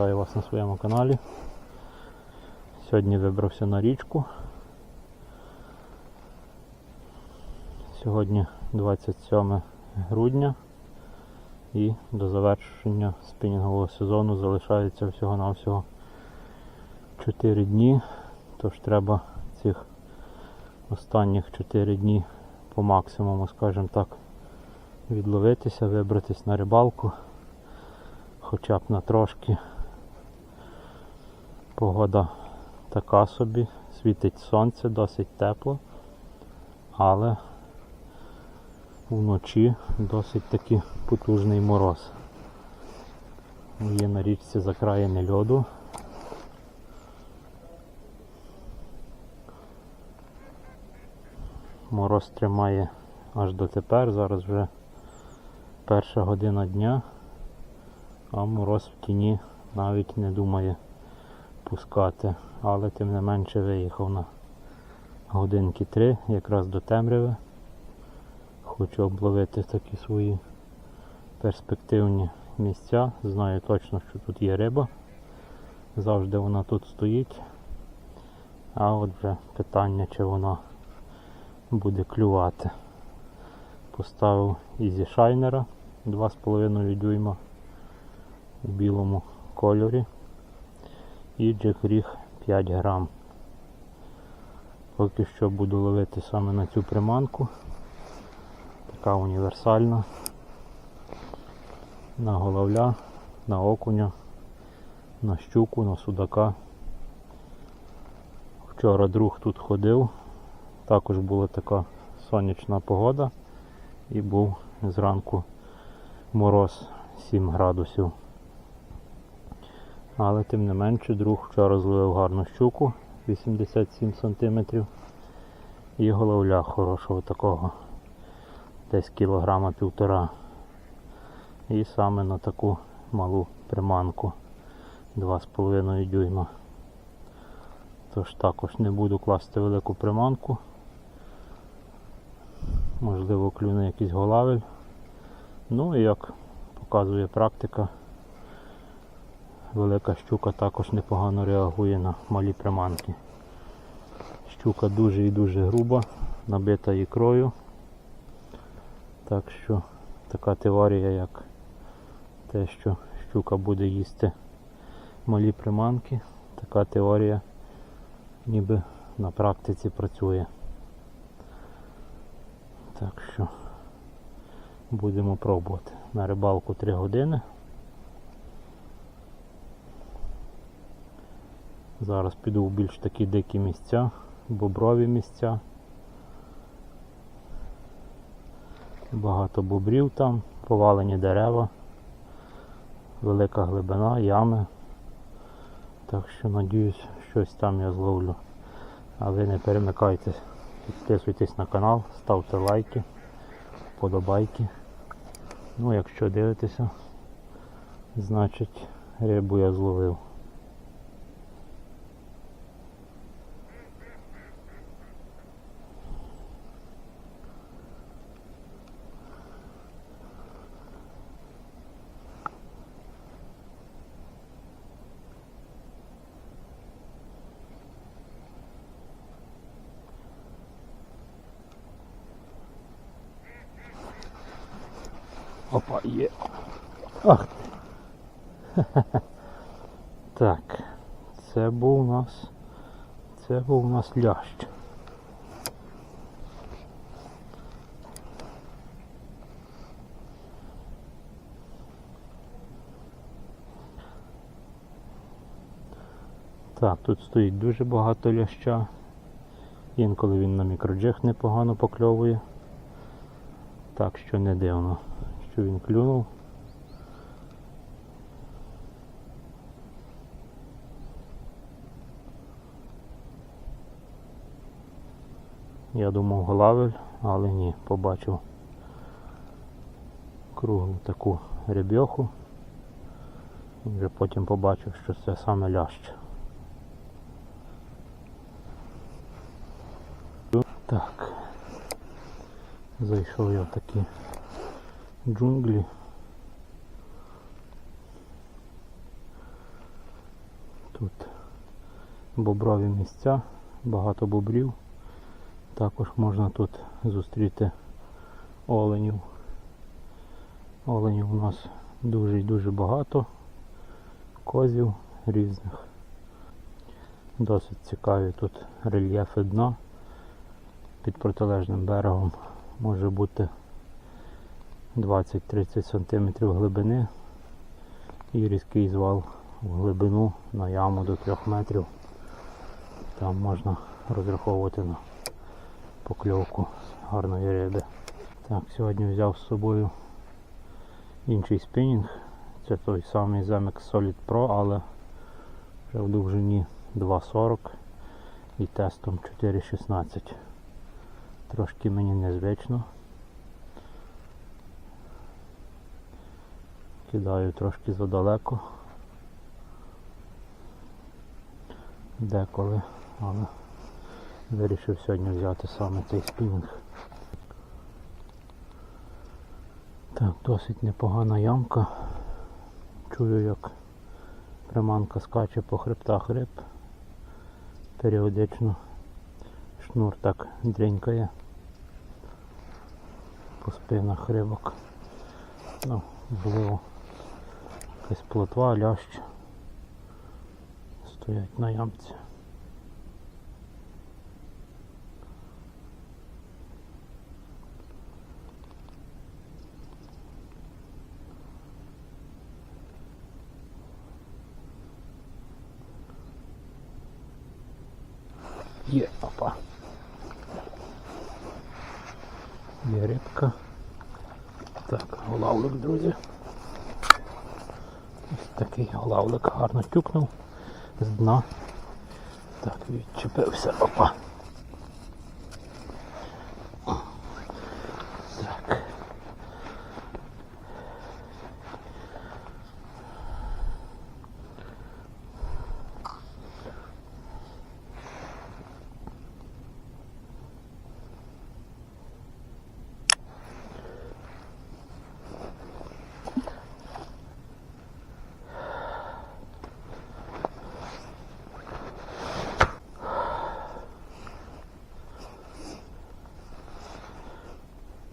Вітаю вас на своєму каналі. Сьогодні вибрався на річку. Сьогодні 27 грудня і до завершення спінінгового сезону залишається всього-навсього 4 дні, тож треба цих останніх 4 дні по максимуму, скажімо так, відловитися, вибратись на рибалку хоча б на трошки. Погода така собі, світить сонце, досить тепло, але вночі досить таки потужний мороз. Є на річці закраєне льоду. Мороз тримає аж дотепер, зараз вже перша година дня а мороз в тіні навіть не думає пускати, але тим не менше виїхав на годинки три, якраз до темряви. Хочу обловити такі свої перспективні місця. Знаю точно, що тут є риба. Завжди вона тут стоїть. А от вже питання, чи вона буде клювати. Поставив ізі шайнера 2,5 дюйма у білому кольорі і джекріг 5 грам. Поки що буду ловити саме на цю приманку. Така універсальна. На головля, на окуня, на щуку, на судака. Вчора друг тут ходив, також була така сонячна погода і був зранку мороз 7 градусів. Але тим не менше друг вчора зловив гарну щуку 87 см і головля хорошого такого десь кілограма півтора. І саме на таку малу приманку 2,5 дюйма. Тож також не буду класти велику приманку. Можливо клюне якийсь голавель. Ну і як показує практика, велика щука також непогано реагує на малі приманки. Щука дуже і дуже груба, набита ікрою. Так що така теорія, як те, що щука буде їсти малі приманки, така теорія ніби на практиці працює. Так що будемо пробувати. На рибалку 3 години. Зараз піду в більш такі дикі місця, боброві місця. Багато бобрів там, повалені дерева, велика глибина, ями. Так що надіюсь, щось там я зловлю. А ви не перемикайтесь, підписуйтесь на канал, ставте лайки, вподобайки. Ну, якщо дивитеся, значить рибу я зловив. Опа, є. Ах. ти. Так, це був у нас. Це був у нас лящ. Так, тут стоїть дуже багато ляща. Інколи він на мікроджех непогано покльовує. Так що не дивно, що він клюнув. Я думав голавель, але ні, побачив круглу таку ребьоху. Вже потім побачив, що це саме лящ. Так. Зайшов я в такі джунглі. Тут боброві місця, багато бобрів. Також можна тут зустріти оленів. Оленів у нас дуже і дуже багато. Козів різних. Досить цікаві тут рельєфи дна. Під протилежним берегом може бути 20-30 см глибини і різкий звал в глибину на яму до 3 метрів. Там можна розраховувати на покльовку гарної риби. Так, сьогодні взяв з собою інший спінінг. Це той самий Zemex Solid Pro, але вже в довжині 2,40 і тестом 4,16. Трошки мені незвично. Кидаю трошки задалеко. Деколи, але вирішив сьогодні взяти саме цей спінінг. Так, досить непогана ямка. Чую, як приманка скаче по хребтах риб. Періодично шнур так дрінькає по спинах рибок. Ну, можливо, якась плотва, лящ стоять на ямці. Є, опа. Є рибка. Так, голавлик, друзі. Ось такий голавлик гарно тюкнув з дна. Так, відчепився, опа.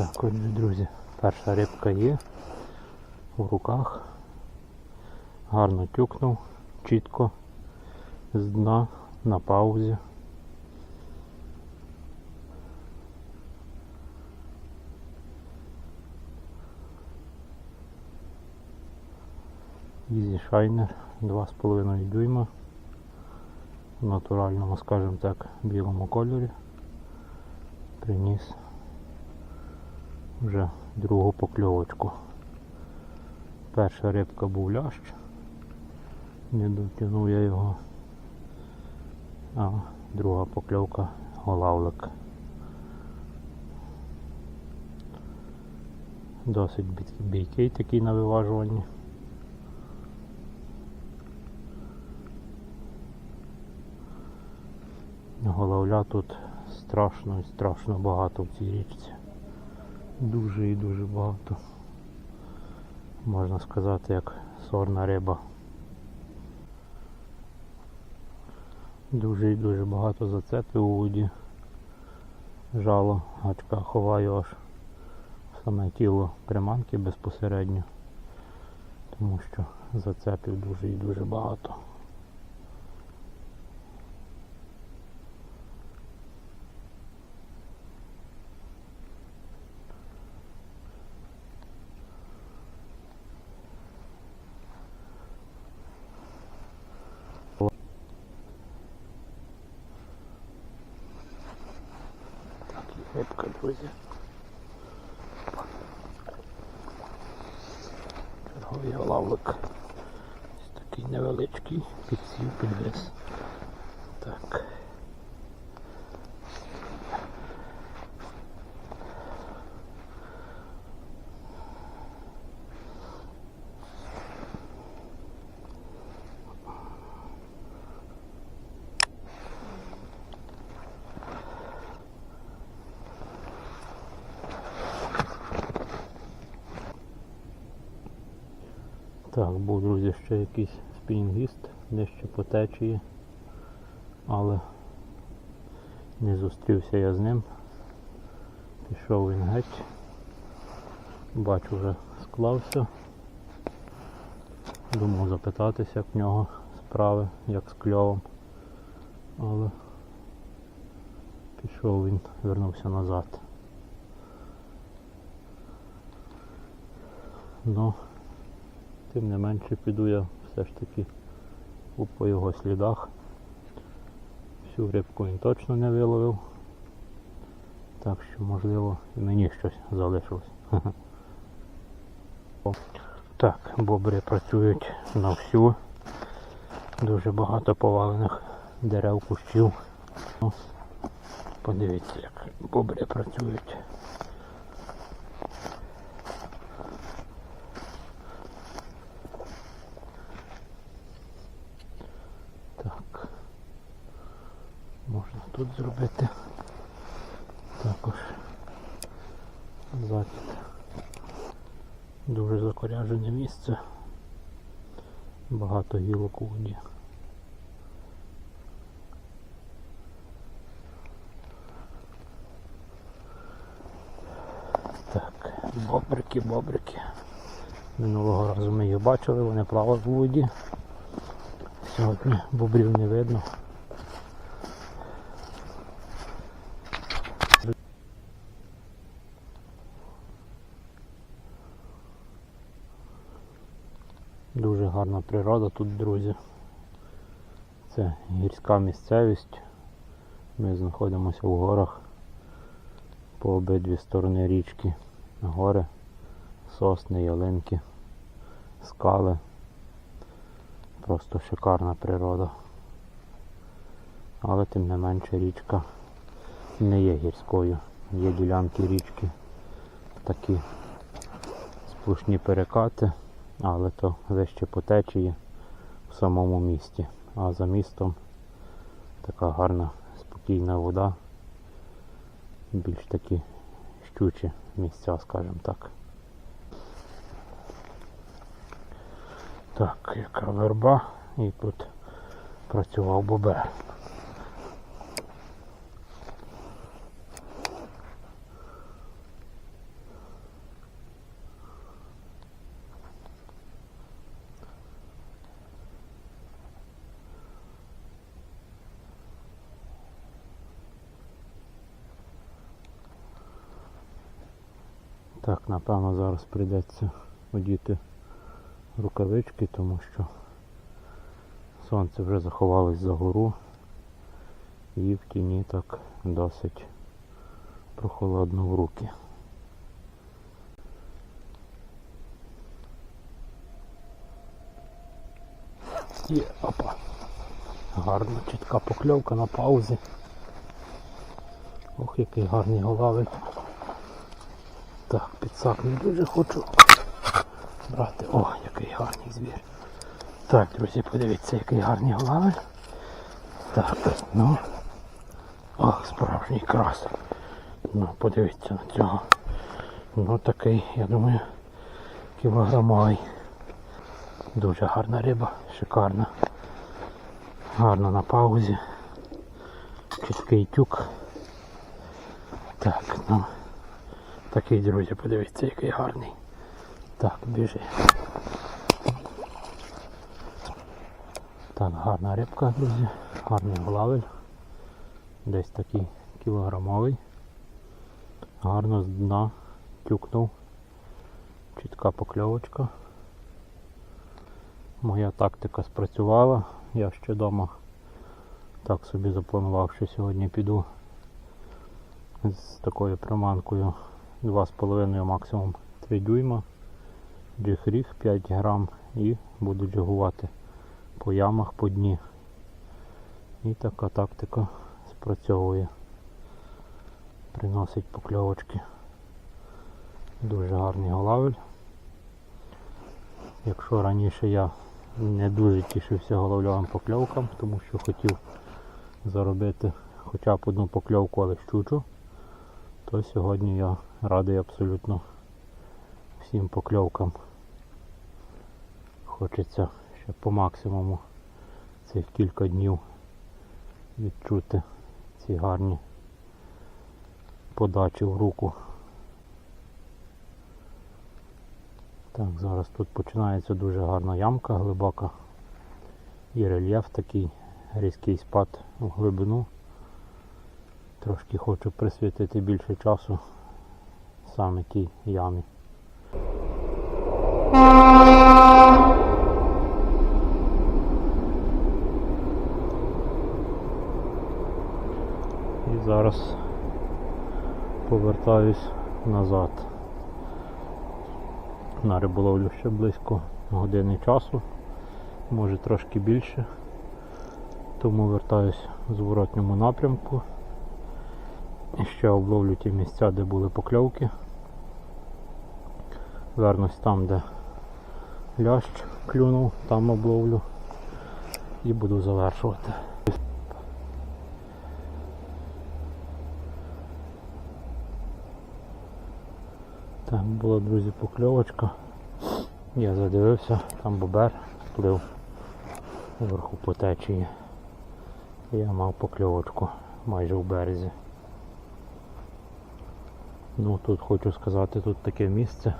Так, отже, друзі, перша рибка є. В руках. Гарно тюкнув, чітко, з дна. На паузі. Easy Shiner 2,5 дюйма. В натуральному, скажімо так, білому кольорі. Приніс вже другу покльовочку. Перша рибка був лящ, не дотягнув я його, а друга покльовка голавлик. Досить бійкий такий на виважуванні. Головля тут страшно і страшно багато в цій річці. Дуже і дуже багато. Можна сказати, як сорна риба. Дуже і дуже багато зацепів у воді. Жало гачка ховаю аж саме тіло приманки безпосередньо, тому що зацепів дуже і дуже багато. Так, і рибка, друзі. Черговий лавлик. Такий невеличкий, підсів, підвис. Так. Так, був, друзі, ще якийсь спінінгіст. дещо по течії, але не зустрівся я з ним. Пішов він геть. Бачу, вже склався. Думав запитатися, в нього справи, як з кльовом. Але пішов він, вернувся назад. Ну, тим не менше піду я все ж таки по його слідах. Всю рибку він точно не виловив. Так що можливо і мені щось залишилось. Так, бобри працюють на всю. Дуже багато повалених дерев кущів. Ну, Подивіться, як бобри працюють. Так. Можна тут зробити також закид. Дуже закоряджене місце. Багато гілок у воді. Так, бобрики, бобрики. Минулого разу ми їх бачили, вони плавали у воді. Сьогодні бобрів не видно. Дуже гарна природа тут, друзі. Це гірська місцевість. Ми знаходимося в горах по обидві сторони річки. Гори, сосни, ялинки, скали. Просто шикарна природа. Але тим не менше річка не є гірською. Є ділянки річки такі сплошні перекати, але то вище по течії в самому місті. А за містом така гарна спокійна вода, більш такі щучі місця, скажімо так. Так, яка верба і тут працював бобер. Так, напевно зараз прийдеться одіти рукавички, тому що сонце вже заховалось за гору і в тіні так досить прохолодно в руки. Є, опа. Гарна чітка покльовка на паузі. Ох, який гарний голавель. Так, підсак не дуже хочу брати. О, який гарний звір. Так, друзі, подивіться, який гарний голавель. Так, ну. Ох, справжній крас. Ну, подивіться на цього. Ну такий, я думаю, кілограмовий. Дуже гарна риба, шикарна. Гарна на паузі. Чіткий тюк. Так, ну. Такий, друзі, подивіться, який гарний. Так, біжи. Так, гарна рибка, друзі, гарний главель. Десь такий кілограмовий. Гарно з дна тюкнув. Чітка покльовочка. Моя тактика спрацювала. Я ще вдома так собі запланував, що сьогодні піду з такою приманкою 2,5 максимум 3 дюйма. Джихріг 5 грам і буду джигувати по ямах по дні. І така тактика спрацьовує. Приносить покльовочки. Дуже гарний голавель. Якщо раніше я не дуже тішився головльовим покльовкам, тому що хотів заробити хоча б одну покльовку, але щучу, то сьогодні я радий абсолютно всім покльовкам. Хочеться ще по максимуму цих кілька днів відчути ці гарні подачі в руку. Так, зараз тут починається дуже гарна ямка глибока. І рельєф такий різкий спад в глибину. Трошки хочу присвятити більше часу саме тій ямі. І зараз повертаюсь назад. На риболовлю ще близько години часу, може трошки більше. Тому вертаюсь в зворотньому напрямку. І ще обловлю ті місця, де були покльовки. Вернусь там, де лящ клюнув, там обловлю і буду завершувати. Так, була, друзі, покльовочка. Я задивився, там бобер плив вверху по течії. Я мав покльовочку майже в березі. Ну тут хочу сказати, тут таке місце.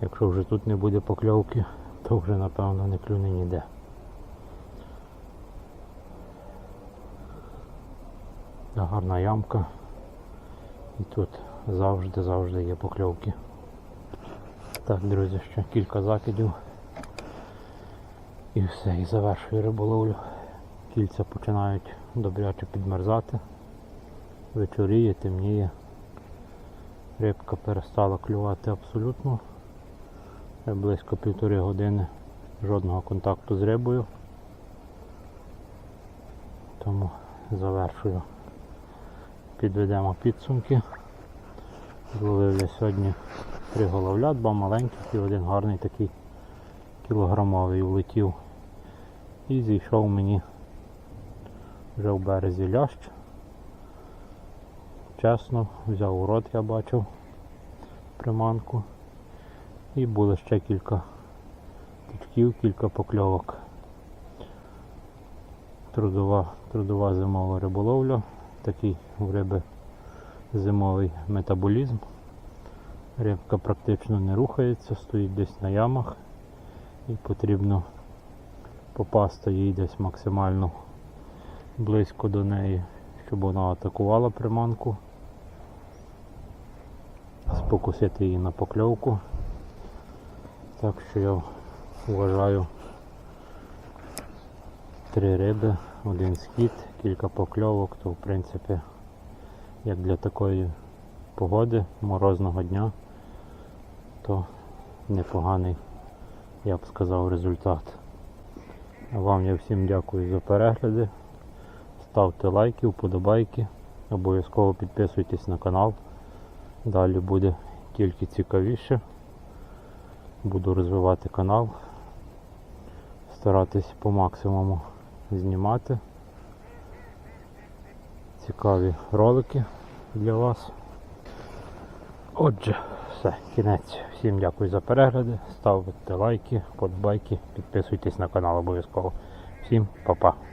Якщо вже тут не буде покльовки, то вже напевно не клюне ніде. Гарна ямка. І тут завжди-завжди є покльовки. Так, друзі, ще кілька закидів. І все, і завершую риболовлю. Кільця починають добряче підмерзати. Вечоріє, темніє. Рибка перестала клювати абсолютно. Близько півтори години жодного контакту з рибою. Тому завершую. Підведемо підсумки. Зловив я сьогодні три головля, два маленьких і один гарний такий кілограмовий влетів. І зійшов мені вже в березі лящ. Чесно, взяв у рот, я бачив приманку. І було ще кілька тичків, кілька покльовок. Трудова, трудова зимова риболовля, такий у риби зимовий метаболізм. Рибка практично не рухається, стоїть десь на ямах і потрібно попасти їй десь максимально близько до неї, щоб вона атакувала приманку, спокусити її на покльовку. Так що я вважаю три риби, один схід, кілька покльовок, то в принципі як для такої погоди, морозного дня, то непоганий, я б сказав, результат. Вам я всім дякую за перегляди. Ставте лайки, вподобайки, обов'язково підписуйтесь на канал. Далі буде тільки цікавіше. Буду розвивати канал, старатись по максимуму знімати цікаві ролики для вас. Отже, все, кінець. Всім дякую за перегляди. Ставте лайки, подбайки, підписуйтесь на канал обов'язково. Всім па-па.